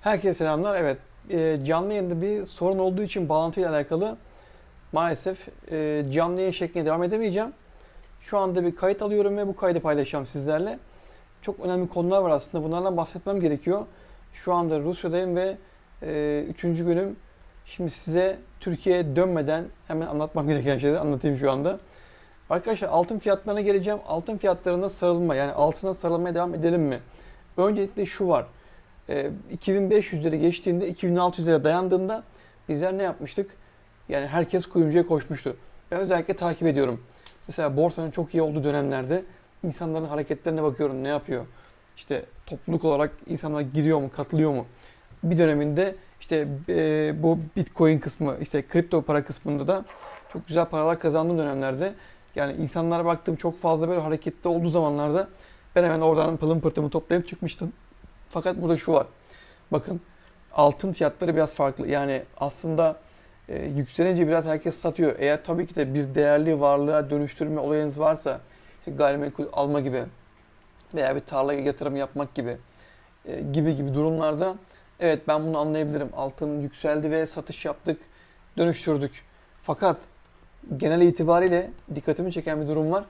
Herkese selamlar. Evet, e, canlı yayında bir sorun olduğu için bağlantıyla alakalı maalesef e, canlı yayın şeklinde devam edemeyeceğim. Şu anda bir kayıt alıyorum ve bu kaydı paylaşacağım sizlerle. Çok önemli konular var aslında. Bunlardan bahsetmem gerekiyor. Şu anda Rusya'dayım ve e, üçüncü günüm. Şimdi size Türkiye'ye dönmeden hemen anlatmam gereken şeyleri anlatayım şu anda. Arkadaşlar altın fiyatlarına geleceğim. Altın fiyatlarında sarılma yani altına sarılmaya devam edelim mi? Öncelikle şu var. E, 2500 lira geçtiğinde 2600 lira dayandığında bizler ne yapmıştık? Yani herkes kuyumcuya koşmuştu. Ben özellikle takip ediyorum. Mesela borsanın çok iyi olduğu dönemlerde insanların hareketlerine bakıyorum. Ne yapıyor? İşte topluluk olarak insanlar giriyor mu, katılıyor mu? Bir döneminde işte e, bu Bitcoin kısmı, işte kripto para kısmında da çok güzel paralar kazandığım dönemlerde yani insanlara baktığım çok fazla böyle hareketli olduğu zamanlarda ben hemen oradan pılım pırtımı toplayıp çıkmıştım. Fakat burada şu var. Bakın altın fiyatları biraz farklı. Yani aslında e, yükselince biraz herkes satıyor. Eğer tabii ki de bir değerli varlığa dönüştürme olayınız varsa işte gayrimenkul alma gibi veya bir tarlaya yatırım yapmak gibi e, gibi gibi durumlarda evet ben bunu anlayabilirim. Altın yükseldi ve satış yaptık, dönüştürdük. Fakat genel itibariyle dikkatimi çeken bir durum var.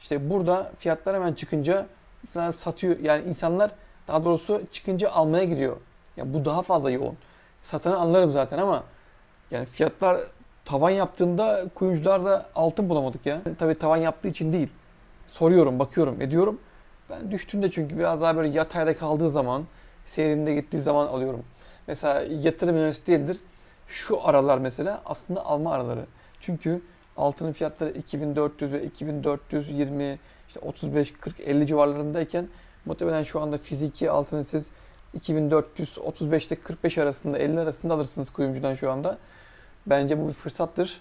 İşte burada fiyatlar hemen çıkınca insanlar satıyor. Yani insanlar daha doğrusu çıkınca almaya gidiyor. Yani bu daha fazla yoğun. Satanı anlarım zaten ama yani fiyatlar tavan yaptığında kuyumcularda altın bulamadık ya. Tabii tavan yaptığı için değil. Soruyorum, bakıyorum, ediyorum. Ben düştüğünde çünkü biraz daha böyle yatayda kaldığı zaman, seyrinde gittiği zaman alıyorum. Mesela yatırım önemlisi değildir. Şu aralar mesela aslında alma araları. Çünkü altının fiyatları 2400 ve 2420 işte 35 40 50 civarlarındayken muhtemelen şu anda fiziki altını siz 2435 ile 45 arasında 50 arasında alırsınız kuyumcudan şu anda. Bence bu bir fırsattır.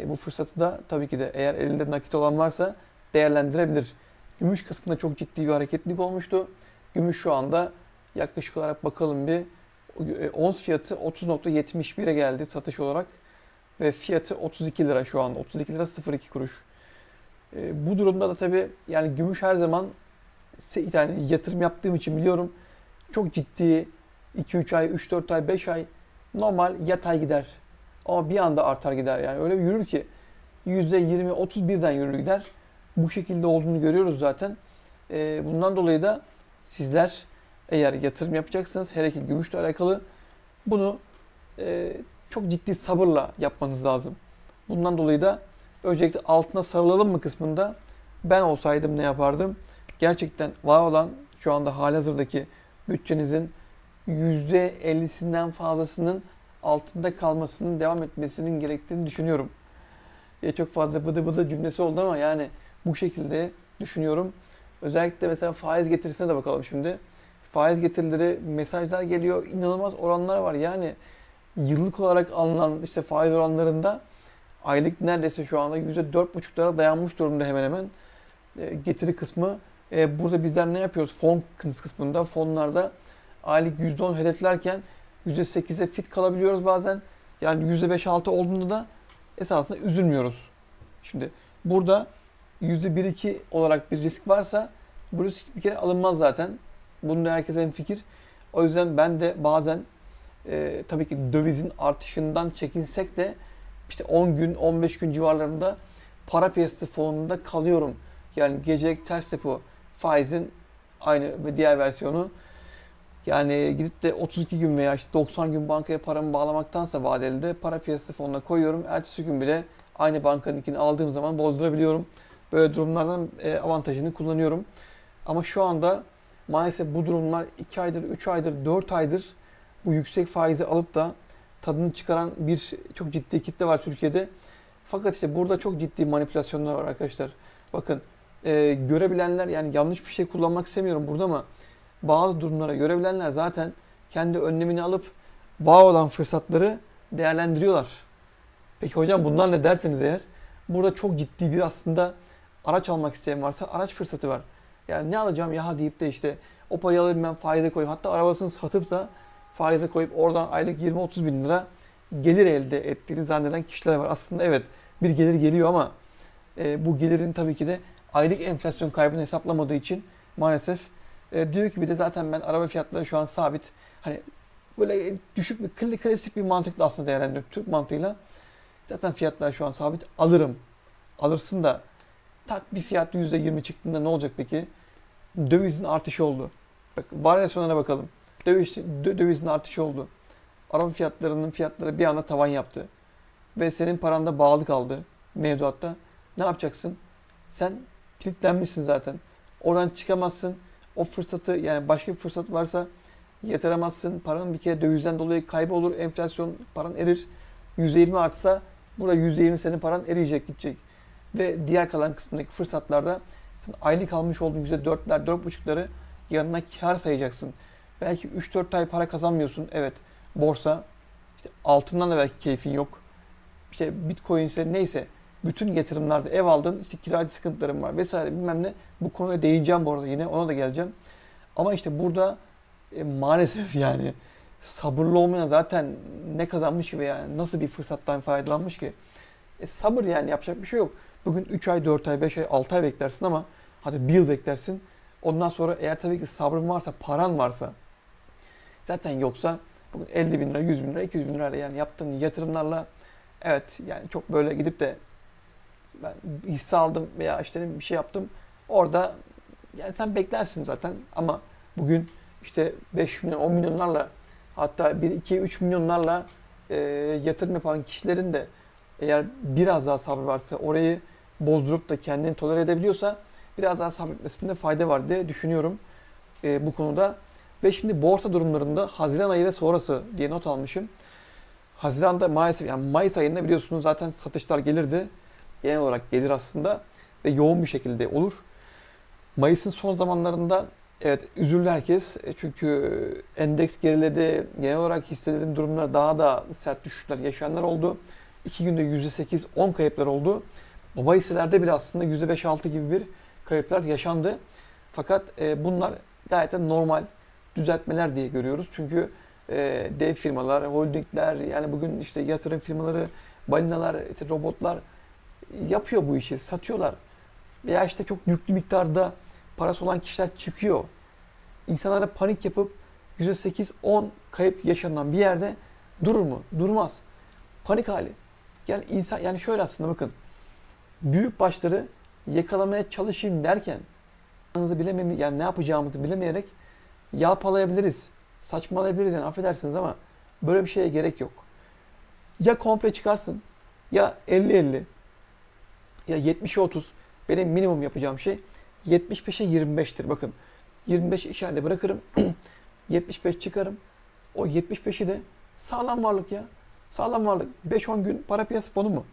E, bu fırsatı da tabii ki de eğer elinde nakit olan varsa değerlendirebilir. Gümüş kısmında çok ciddi bir hareketlilik olmuştu. Gümüş şu anda yaklaşık olarak bakalım bir e, ons fiyatı 30.71'e geldi satış olarak ve fiyatı 32 lira şu anda. 32 lira 02 kuruş. E, bu durumda da tabii yani gümüş her zaman yani yatırım yaptığım için biliyorum çok ciddi 2-3 ay, 3-4 ay, 5 ay normal yatay gider. Ama bir anda artar gider yani öyle bir yürür ki %20-30 birden yürür gider. Bu şekilde olduğunu görüyoruz zaten. E, bundan dolayı da sizler eğer yatırım yapacaksınız hele ki gümüşle alakalı bunu e, çok ciddi sabırla yapmanız lazım. Bundan dolayı da öncelikle altına sarılalım mı kısmında ben olsaydım ne yapardım? Gerçekten var olan şu anda halihazırdaki bütçenizin %50'sinden fazlasının altında kalmasının devam etmesinin gerektiğini düşünüyorum. E, çok fazla bıdı bıdı cümlesi oldu ama yani bu şekilde düşünüyorum. Özellikle mesela faiz getirisine de bakalım şimdi. Faiz getirileri mesajlar geliyor. inanılmaz oranlar var. Yani yıllık olarak alınan işte faiz oranlarında aylık neredeyse şu anda %4,5'lara dayanmış durumda hemen hemen e, getiri kısmı. E, burada bizler ne yapıyoruz? Fon kısmında, fonlarda aylık %10 hedeflerken %8'e fit kalabiliyoruz bazen. Yani %5-6 olduğunda da esasında üzülmüyoruz. Şimdi burada %1-2 olarak bir risk varsa bu risk bir kere alınmaz zaten. Bunda herkes fikir. O yüzden ben de bazen e, tabii ki dövizin artışından çekinsek de işte 10 gün 15 gün civarlarında para piyasası fonunda kalıyorum. Yani gecelik ters repo faizin aynı ve diğer versiyonu. Yani gidip de 32 gün veya işte 90 gün bankaya paramı bağlamaktansa vadelide para piyasası fonuna koyuyorum. Ertesi gün bile aynı bankanınkini aldığım zaman bozdurabiliyorum. Böyle durumlardan e, avantajını kullanıyorum. Ama şu anda maalesef bu durumlar 2 aydır, 3 aydır, 4 aydır bu yüksek faizi alıp da tadını çıkaran bir çok ciddi kitle var Türkiye'de. Fakat işte burada çok ciddi manipülasyonlar var arkadaşlar. Bakın e, görebilenler yani yanlış bir şey kullanmak istemiyorum burada ama bazı durumlara görebilenler zaten kendi önlemini alıp var olan fırsatları değerlendiriyorlar. Peki hocam bunlar ne derseniz eğer burada çok ciddi bir aslında araç almak isteyen varsa araç fırsatı var. Yani ne alacağım ya deyip de işte o parayı alayım ben faize koyayım. Hatta arabasını satıp da faize koyup oradan aylık 20-30 bin lira gelir elde ettiğini zanneden kişiler var. Aslında evet bir gelir geliyor ama e, bu gelirin tabii ki de aylık enflasyon kaybını hesaplamadığı için maalesef e, diyor ki bir de zaten ben araba fiyatları şu an sabit. Hani böyle düşük bir klasik bir mantıkla aslında değerlendiriyorum. Türk mantığıyla. Zaten fiyatlar şu an sabit. Alırım. Alırsın da tak bir fiyat %20 çıktığında ne olacak peki? Dövizin artışı oldu. Bak varyasyonlara bakalım. Döviz, dö- dövizin artışı oldu. Araba fiyatlarının fiyatları bir anda tavan yaptı. Ve senin paranda bağlı kaldı mevduatta. Ne yapacaksın? Sen kilitlenmişsin zaten. Oradan çıkamazsın. O fırsatı yani başka bir fırsat varsa yatıramazsın. Paranın bir kere dövizden dolayı kaybolur. Enflasyon paran erir. %20 artsa burada %20 senin paran eriyecek gidecek. Ve diğer kalan kısmındaki fırsatlarda sen aylık almış olduğun %4'ler, 4,5'ları yanına kar sayacaksın. Belki 3-4 ay para kazanmıyorsun. Evet borsa. işte altından da belki keyfin yok. İşte bitcoin ise neyse. Bütün yatırımlarda ev aldın, işte kiracı sıkıntılarım var vesaire bilmem ne. Bu konuya değineceğim bu arada yine ona da geleceğim. Ama işte burada e, maalesef yani sabırlı olmayan zaten ne kazanmış ki veya nasıl bir fırsattan faydalanmış ki? E, sabır yani yapacak bir şey yok. Bugün 3 ay, 4 ay, 5 ay, 6 ay beklersin ama hadi bir yıl beklersin. Ondan sonra eğer tabii ki sabrın varsa, paran varsa zaten yoksa bugün 50 bin lira, 100 bin lira, 200 bin lirayla yani yaptığın yatırımlarla evet yani çok böyle gidip de ben hisse aldım veya işte bir şey yaptım orada yani sen beklersin zaten ama bugün işte 5 milyon, 10 milyonlarla hatta 1, 2, 3 milyonlarla e, yatırım yapan kişilerin de eğer biraz daha sabır varsa orayı bozdurup da kendini tolere edebiliyorsa biraz daha sabretmesinde fayda var diye düşünüyorum e, bu konuda. Ve şimdi borsa durumlarında Haziran ayı ve sonrası diye not almışım. Haziran'da maalesef yani Mayıs ayında biliyorsunuz zaten satışlar gelirdi. Genel olarak gelir aslında ve yoğun bir şekilde olur. Mayıs'ın son zamanlarında evet üzüldü herkes. E, Çünkü endeks geriledi. Genel olarak hisselerin durumları daha da sert düşüşler yaşayanlar oldu. İki günde %8-10 kayıplar oldu. Baba hisselerde bile aslında %5-6 gibi bir kayıplar yaşandı. Fakat e, bunlar gayet de normal düzeltmeler diye görüyoruz. Çünkü e, dev firmalar, holdingler, yani bugün işte yatırım firmaları, balinalar, işte robotlar yapıyor bu işi, satıyorlar. Veya işte çok yüklü miktarda parası olan kişiler çıkıyor. İnsanlara panik yapıp %8-10 kayıp yaşanan bir yerde durur mu? Durmaz. Panik hali. Yani insan yani şöyle aslında bakın. Büyük başları yakalamaya çalışayım derken bilememi yani ne yapacağımızı bilemeyerek yalpalayabiliriz. Saçmalayabiliriz yani affedersiniz ama böyle bir şeye gerek yok. Ya komple çıkarsın ya 50-50 ya 70'e 30 benim minimum yapacağım şey 75'e 25'tir. Bakın 25 içeride bırakırım. 75 çıkarım. O 75'i de sağlam varlık ya. Sağlam varlık. 5-10 gün para piyasa fonu mu?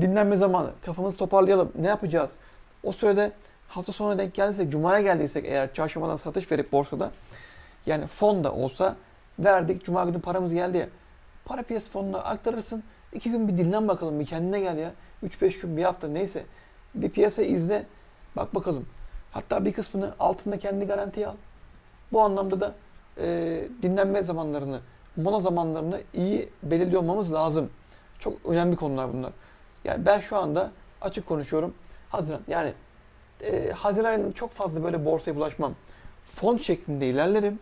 Dinlenme zamanı. Kafamızı toparlayalım. Ne yapacağız? O sürede hafta sonuna denk geldiysek, cumaya geldiysek eğer çarşambadan satış verip borsada yani fon da olsa verdik. Cuma günü paramız geldi ya. Para piyasa fonuna aktarırsın. İki gün bir dinlen bakalım. Bir kendine gel ya. 3-5 gün, bir hafta neyse. Bir piyasa izle. Bak bakalım. Hatta bir kısmını altında kendi garantiye al. Bu anlamda da e, dinlenme zamanlarını, mola zamanlarını iyi belirliyor olmamız lazım. Çok önemli konular bunlar. Yani ben şu anda açık konuşuyorum. Haziran yani e, Haziran ayında çok fazla böyle borsaya bulaşmam. Fon şeklinde ilerlerim.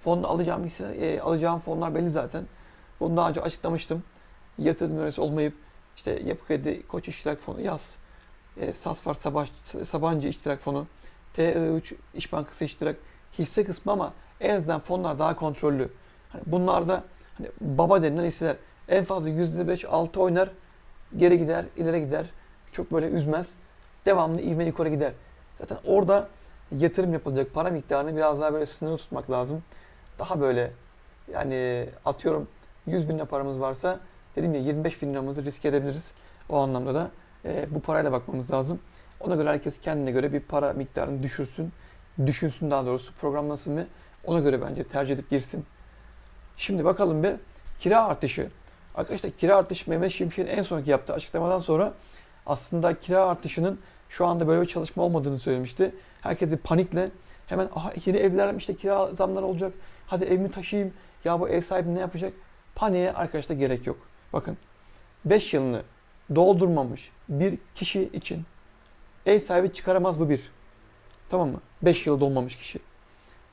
Fonda alacağım e, alacağım fonlar belli zaten. Bunu daha önce açıklamıştım. Yatırım yöneticisi olmayıp işte Yapı Kredi Koç İştirak Fonu yaz. E, SAS var Sabah, Sabancı İştirak Fonu. TE3 İş Bankası İştirak hisse kısmı ama en azından fonlar daha kontrollü. Hani bunlarda hani baba denilen hisseler en fazla %5-6 oynar. Geri gider, ileri gider. Çok böyle üzmez. Devamlı ivme yukarı gider. Zaten orada yatırım yapılacak para miktarını biraz daha böyle sınırlı tutmak lazım. Daha böyle yani atıyorum 100 bin lira paramız varsa dedim ya 25 bin liramızı risk edebiliriz. O anlamda da e, bu parayla bakmamız lazım. Ona göre herkes kendine göre bir para miktarını düşürsün. Düşünsün daha doğrusu programlasın ve ona göre bence tercih edip girsin. Şimdi bakalım bir kira artışı. Arkadaşlar kira artışı Mehmet Şimşek'in en sonki yaptığı açıklamadan sonra aslında kira artışının şu anda böyle bir çalışma olmadığını söylemişti. Herkes bir panikle hemen aha yeni evler işte kira zamları olacak. Hadi evimi taşıyayım. Ya bu ev sahibi ne yapacak? Paniğe arkadaşlar gerek yok. Bakın 5 yılını doldurmamış bir kişi için ev sahibi çıkaramaz bu bir. Tamam mı? 5 yıl dolmamış kişi.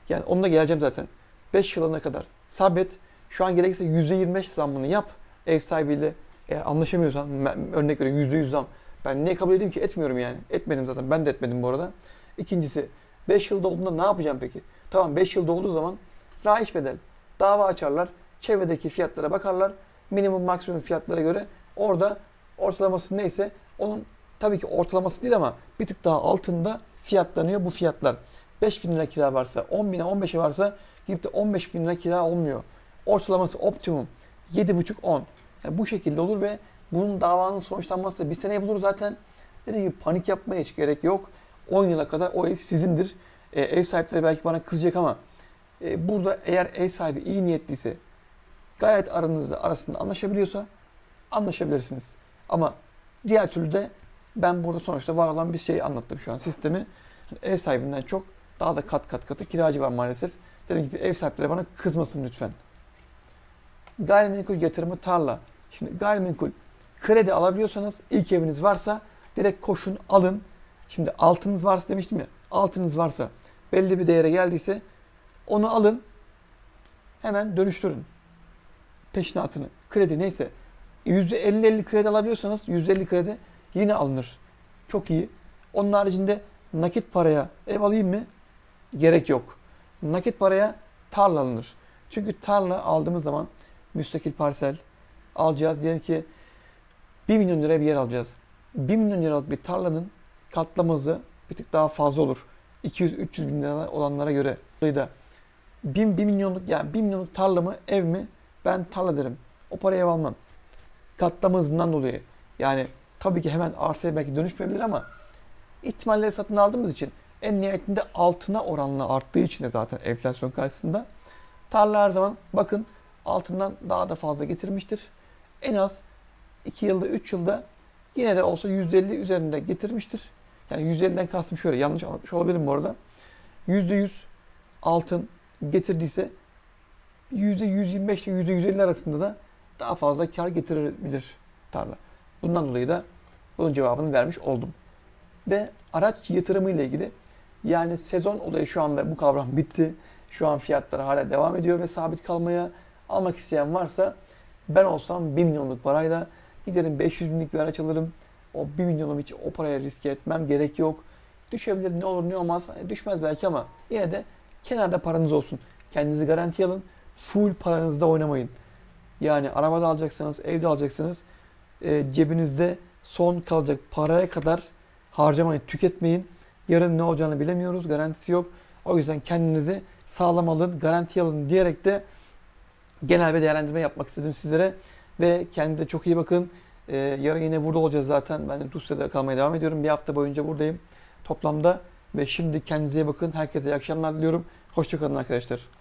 Yani onunla geleceğim zaten. 5 yılına kadar sabret. Şu an gerekirse %25 zammını yap. Ev sahibiyle eğer anlaşamıyorsan örnek veriyorum %100 zam. Ben niye kabul edeyim ki? Etmiyorum yani. Etmedim zaten. Ben de etmedim bu arada. İkincisi 5 yıl dolduğunda ne yapacağım peki? Tamam 5 yıl dolduğu zaman rahiç bedel. Dava açarlar. Çevredeki fiyatlara bakarlar. Minimum maksimum fiyatlara göre orada ortalaması neyse onun tabii ki ortalaması değil ama bir tık daha altında fiyatlanıyor bu fiyatlar. 5 bin lira kira varsa 10 bine 15'e varsa gidip de 15 bin lira kira olmuyor. Ortalaması optimum 7,5-10. Yani bu şekilde olur ve bunun davanın sonuçlanması da bir seneye bulur zaten. Dediğim gibi panik yapmaya hiç gerek yok. 10 yıla kadar o ev sizindir. E, ev sahipleri belki bana kızacak ama e, burada eğer ev sahibi iyi niyetliyse gayet aranızda arasında anlaşabiliyorsa anlaşabilirsiniz. Ama diğer türlü de ben burada sonuçta var olan bir şeyi anlattım şu an sistemi. Ev sahibinden çok daha da kat kat katı kiracı var maalesef. Dediğim gibi ev sahipleri bana kızmasın lütfen. Gayrimenkul yatırımı tarla. Şimdi gayrimenkul kredi alabiliyorsanız ilk eviniz varsa direkt koşun alın. Şimdi altınız varsa demiştim ya altınız varsa belli bir değere geldiyse onu alın hemen dönüştürün. Peşinatını, kredi neyse. %50-50 kredi alabiliyorsanız %50 kredi yine alınır. Çok iyi. Onun haricinde nakit paraya ev alayım mı? Gerek yok. Nakit paraya tarla alınır. Çünkü tarla aldığımız zaman müstakil parsel alacağız. Diyelim ki 1 milyon liraya bir yer alacağız. 1 milyon liralık bir tarlanın katlaması bir tık daha fazla olur. 200-300 bin lira olanlara göre. Dolayı da 1, 1 milyonluk yani 1 milyonluk tarla mı ev mi? Ben tarla derim. O parayı ev almam. Katlama hızından dolayı. Yani tabii ki hemen arsaya belki dönüşmeyebilir ama ihtimalleri satın aldığımız için en nihayetinde altına oranla arttığı için de zaten enflasyon karşısında tarla her zaman bakın altından daha da fazla getirmiştir. En az 2 yılda 3 yılda yine de olsa %50 üzerinde getirmiştir. Yani %50'den kastım şöyle yanlış anlatmış olabilirim bu arada. %100 altın getirdiyse %125 ile %150 arasında da daha fazla kar getirebilir tarla. Bundan dolayı da bunun cevabını vermiş oldum. Ve araç yatırımı ile ilgili yani sezon olayı şu anda bu kavram bitti. Şu an fiyatlar hala devam ediyor ve sabit kalmaya almak isteyen varsa ben olsam 1 milyonluk parayla giderim 500 binlik bir araç alırım. O 1 milyonum hiç o paraya riske etmem gerek yok. Düşebilir ne olur ne olmaz. Düşmez belki ama yine de kenarda paranız olsun. Kendinizi garantiye alın. Full paranızda oynamayın. Yani arabada alacaksanız, evde alacaksınız. E, cebinizde son kalacak paraya kadar harcamayın, tüketmeyin. Yarın ne olacağını bilemiyoruz, garantisi yok. O yüzden kendinizi sağlam alın, garanti alın diyerek de genel bir değerlendirme yapmak istedim sizlere. Ve kendinize çok iyi bakın. Ee, yarın yine burada olacağız zaten. Ben Rusya'da kalmaya devam ediyorum. Bir hafta boyunca buradayım toplamda. Ve şimdi kendinize iyi bakın. Herkese iyi akşamlar diliyorum. Hoşçakalın arkadaşlar.